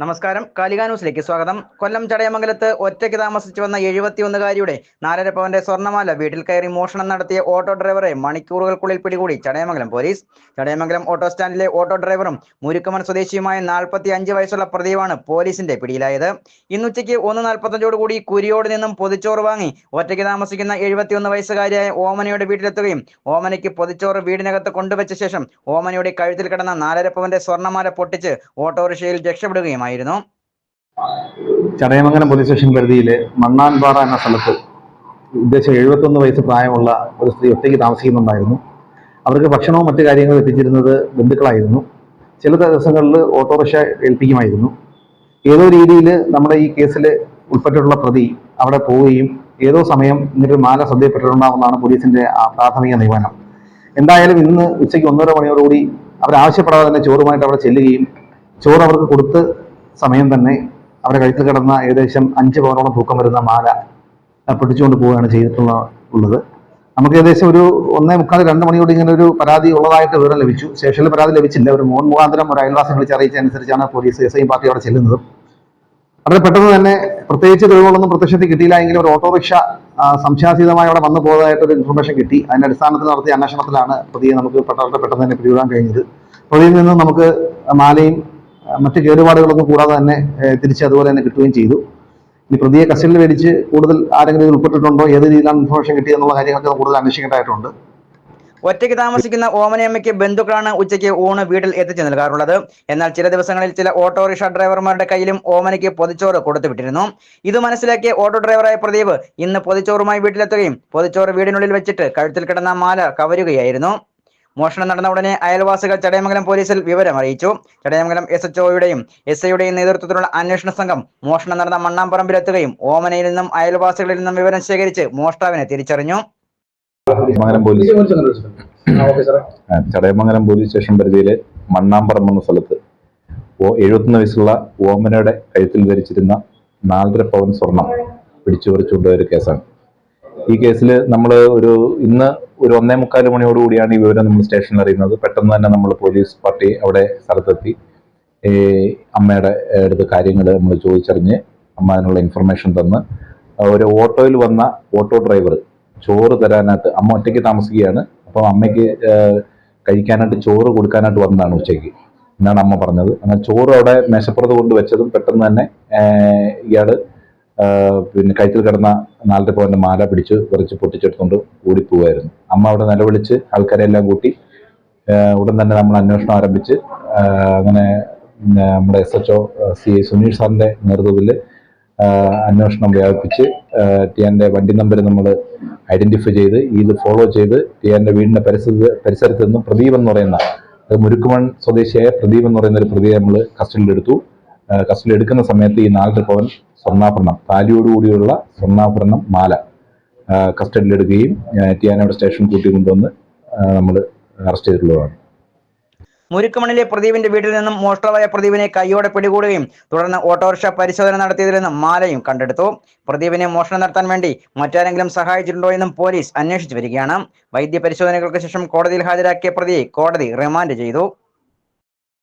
നമസ്കാരം. കാലിക ന്യൂസിലേക്ക് സ്വാഗതം. കൊല്ലം ചടയമംഗലത്ത് ഒറ്റയ്ക്ക് താമസിച്ചു വന്ന എഴുപത്തിയൊന്നുകാരിയുടെ നാലര പവന്റെ സ്വർണമാല വീട്ടിൽ കയറി മോഷണം നടത്തിയ ഓട്ടോ ഡ്രൈവറെ മണിക്കൂറുകൾക്കുള്ളിൽ പിടികൂടി ചടയമംഗലം പോലീസ്. ചടയമംഗലം ഓട്ടോ സ്റ്റാൻഡിലെ ഓട്ടോ ഡ്രൈവറും മുരുക്കമൺ സ്വദേശിയുമായ നാൽപ്പത്തി അഞ്ച് വയസ്സുള്ള പ്രദീപാണ് പോലീസിന്റെ പിടിയിലായത്. ഇന്നുച്ചയ്ക്ക് ഒന്ന് നാൽപ്പത്തഞ്ചോടുകൂടി കുരിയോട് നിന്നും പൊതിച്ചോറ് വാങ്ങി ഒറ്റയ്ക്ക് താമസിക്കുന്ന എഴുപത്തിയൊന്ന് വയസ്സുകാരിയായ ഓമനയുടെ വീട്ടിലെത്തുകയും ഓമനയ്ക്ക് പൊതിച്ചോറ് വീടിനകത്ത് കൊണ്ടുവച്ച ശേഷം ഓമനയുടെ കഴുത്തിൽ കിടന്ന നാലര പവന്റെ സ്വർണമാല പൊട്ടിച്ച് ഓട്ടോറിക്ഷയിൽ രക്ഷപ്പെടുകയുമായിരുന്നു ചടയമംഗലം പോലീസ് സ്റ്റേഷൻ പരിധിയിൽ മണ്ണാൻപാറ എന്ന സ്ഥലത്ത് ഉദ്ദേശം എഴുപത്തൊന്ന് വയസ്സ് പ്രായമുള്ള ഒരു സ്ത്രീ ഒറ്റയ്ക്ക് താമസിക്കുന്നുണ്ടായിരുന്നു. അവർക്ക് ഭക്ഷണവും മറ്റു കാര്യങ്ങളും എത്തിച്ചിരുന്നത് ബന്ധുക്കളായിരുന്നു. ചില ദിവസങ്ങളിൽ ഓട്ടോറിക്ഷ ഏൽപ്പിക്കുമായിരുന്നു. ഏതോ രീതിയിൽ നമ്മുടെ ഈ കേസിൽ ഉൾപ്പെട്ടിട്ടുള്ള പ്രതി അവിടെ പോവുകയും ഏതോ സമയം ഇങ്ങനൊരു മാല ശ്രദ്ധയപ്പെട്ടിട്ടുണ്ടാവുന്നതാണ് പോലീസിന്റെ പ്രാഥമിക നിഗമനം. എന്തായാലും ഇന്ന് ഉച്ചയ്ക്ക് ഒന്നര മണിയോടുകൂടി അവരാവശ്യപ്പെടാതെ തന്നെ ചോറുമായിട്ട് അവിടെ ചെല്ലുകയും ചോറ് അവർക്ക് കൊടുത്ത് സമയം തന്നെ അവരുടെ കഴുത്തിൽ കിടന്ന ഏകദേശം അഞ്ച് പവനോളം തൂക്കം വരുന്ന മാല പൊട്ടിച്ചുകൊണ്ട് പോവുകയാണ് ചെയ്തിട്ടുള്ള ഉള്ളത്. നമുക്ക് ഏകദേശം ഒരു ഒന്നേ മുക്കാൽ രണ്ട് മണിയോട് ഇങ്ങനെ ഒരു പരാതി ഉള്ളതായിട്ട് വിവരം ലഭിച്ചു. സ്റ്റേഷനിൽ പരാതി ലഭിച്ചില്ല. ഒരു മോൻ മുഖാന്തരം ഒരു അയൽവാസി വിളിച്ച് അറിയിച്ചതനുസരിച്ചാണ് പോലീസ് എസ് ഐ പാർട്ടി അവിടെ ചെല്ലുന്നത്. വളരെ പെട്ടെന്ന് തന്നെ പ്രത്യേകിച്ച് തെളിവുകളൊന്നും പ്രത്യക്ഷത്തിൽ കിട്ടിയില്ല. എങ്കിലും ഒരു ഓട്ടോറിക്ഷ സംശയാസീതമായി അവിടെ വന്നു പോയതായിട്ട് ഇൻഫർമേഷൻ കിട്ടി. അതിന്റെ അടിസ്ഥാനത്തിൽ നടത്തിയ അന്വേഷണത്തിലാണ് പ്രതിയെ നമുക്ക് പെട്ടെന്ന് പെട്ടെന്ന് തന്നെ പിടികൂടാൻ കഴിഞ്ഞത്. പ്രതിയിൽ നിന്ന് നമുക്ക് മാലയും മറ്റ് കേടുപാടുകളൊന്നും കൂടാതെ തന്നെ തിരിച്ച് അതുപോലെ തന്നെ കിട്ടുകയും ചെയ്തു. ഈ പ്രതിയെ കസ്റ്റഡിയിൽ മേടിച്ച് കൂടുതൽ ആരെങ്കിലും ഉൾപ്പെട്ടിട്ടുണ്ടോ ഏത് രീതിയിലാണ് ഇൻഫർമേഷൻ കിട്ടിയെന്നുള്ള കാര്യങ്ങളൊക്കെ കൂടുതൽ അന്വേഷിക്കേണ്ടതായിട്ടുണ്ട്. ഒറ്റയ്ക്ക് താമസിക്കുന്ന ഓമനയമ്മയ്ക്ക് ബന്ധുക്കളാണ് ഉച്ചയ്ക്ക് ഊണ് വീട്ടിൽ എത്തിച്ചു നൽകാറുള്ളത്. എന്നാൽ ചില ദിവസങ്ങളിൽ ചില ഓട്ടോറിക്ഷ ഡ്രൈവർമാരുടെ കയ്യിലും ഓമനയ്ക്ക് പൊതിച്ചോറ് കൊടുത്തുവിട്ടിരുന്നു ഇത് മനസ്സിലാക്കിയ ഓട്ടോ ഡ്രൈവറായ പ്രദീപ് ഇന്ന് പൊതിച്ചോറുമായി വീട്ടിലെത്തുകയും പൊതിച്ചോറ് വീടിനുള്ളിൽ വെച്ചിട്ട് കഴുത്തിൽ കിടന്ന മാല കവരുകയായിരുന്നു. മോഷണം നടന്ന ഉടനെ അയൽവാസികൾ ചടയമംഗലം പോലീസിൽ വിവരം അറിയിച്ചു. ചടയമംഗലം എസ് എച്ച് ഒയുടെയും എസ് ഐയുടെയും നേതൃത്വത്തിലുള്ള അന്വേഷണ സംഘം മോഷണം നടന്ന മണ്ണാമ്പറമ്പിലെത്തുകയും ഓമനയിൽ നിന്നും അയൽവാസികളിൽ നിന്നും വിവരം ശേഖരിച്ച് മോഷ്ടാവിനെ തിരിച്ചറിഞ്ഞു. ചടയമംഗലം പോലീസ് സ്റ്റേഷൻ പരിധിയിലെ മണ്ണാമ്പറം എന്ന സ്ഥലത്ത് ഓ എഴുപത്തൊന്ന് വയസ്സുള്ള ഓമനയുടെ കഴുത്തിൽ ധരിച്ചിരുന്ന നാലര പവൻ സ്വർണം പിടിച്ചു പറിച്ചുകൊണ്ടുപോയ ഒരു കേസാണ്. ഈ കേസിൽ നമ്മൾ ഒരു ഇന്ന് ഒരു ഒന്നേ മുക്കാൽ മണിയോടുകൂടിയാണ് ഈ വിവരം നമ്മൾ സ്റ്റേഷനിൽ അറിയുന്നത്. പെട്ടെന്ന് തന്നെ നമ്മൾ പോലീസ് പാർട്ടി അവിടെ സ്ഥലത്തെത്തി. ഈ അമ്മയുടെ അടുത്ത് കാര്യങ്ങൾ നമ്മൾ ചോദിച്ചറിഞ്ഞ് അമ്മ അതിനുള്ള ഇൻഫർമേഷൻ തന്ന്. ഒരു ഓട്ടോയിൽ വന്ന ഓട്ടോ ഡ്രൈവർ ചോറ് തരാനായിട്ട് അമ്മ ഒറ്റയ്ക്ക് താമസിക്കുകയാണ്. അപ്പം അമ്മയ്ക്ക് കഴിക്കാനായിട്ട് ചോറ് കൊടുക്കാനായിട്ട് വന്നതാണ് ഉച്ചയ്ക്ക്. എന്നാണ് അമ്മ പറഞ്ഞത്. അങ്ങനെ ചോറ് അവിടെ മേശപ്പുറത്ത് കൊണ്ട് വെച്ചതും പെട്ടെന്ന് തന്നെ ഇയാൾ പിന്നെ കഴുത്തിൽ കിടന്ന നാലര പോയിന്റ് മാല പിടിച്ച് കുറച്ച് പൊട്ടിച്ചെടുത്തുകൊണ്ട് ഓടിപ്പോവായിരുന്നു അമ്മ അവിടെ നിലവിളിച്ച് ആൾക്കാരെ എല്ലാം കൂട്ടി ഉടൻ തന്നെ നമ്മൾ അന്വേഷണം ആരംഭിച്ച് അങ്ങനെ നമ്മുടെ S H O C I Suneesh സാറിന്റെ നേതൃത്വത്തിൽ അന്വേഷണം വ്യാപിപ്പിച്ച് ടിയാന്റെ വണ്ടി നമ്പർ നമ്മൾ ഐഡന്റിഫൈ ചെയ്ത് ഇത് ഫോളോ ചെയ്ത് ടിയാന്റെ വീടിന്റെ പരിസരത്ത് പരിസരത്ത് നിന്നും പ്രദീപ് എന്ന് പറയുന്ന മുരുക്കുമൺ സ്വദേശിയായ പ്രദീപ് എന്ന് പറയുന്ന ഒരു പ്രതിയെ നമ്മൾ കസ്റ്റഡിയിൽ കസ്റ്റഡിയിൽ എടുക്കുന്ന സമയത്ത് ഈ നാലര പവൻ സ്വർണാഭരണം താലിയോടുകൂടിയുള്ള സ്വർണാഭരണം മാല കസ്റ്റഡിയിലെടുക്കുകയും ടിയാനോട് സ്റ്റേഷൻ കൂട്ടി കൊണ്ടുവന്ന് നമ്മൾ അറസ്റ്റ് ചെയ്തിട്ടുള്ളതാണ്. മുരുക്കുമണിലെ പ്രദീപിന്റെ വീട്ടിൽ നിന്നും മോഷ്ടാവായ പ്രദീപിനെ കൈയോടെ പിടികൂടുകയും തുടർന്ന് ഓട്ടോറിക്ഷ പരിശോധന നടത്തിയതിൽ നിന്നും മാലയും കണ്ടെടുത്തു. പ്രദീപിനെ മോഷണം നടത്താൻ വേണ്ടി മറ്റാരെങ്കിലും സഹായിച്ചിട്ടുണ്ടോ എന്നും പോലീസ് അന്വേഷിച്ചു വരികയാണ്. വൈദ്യ പരിശോധനകൾക്ക് ശേഷം കോടതിയിൽ ഹാജരാക്കിയ പ്രതിയെ കോടതി റിമാൻഡ് ചെയ്തു.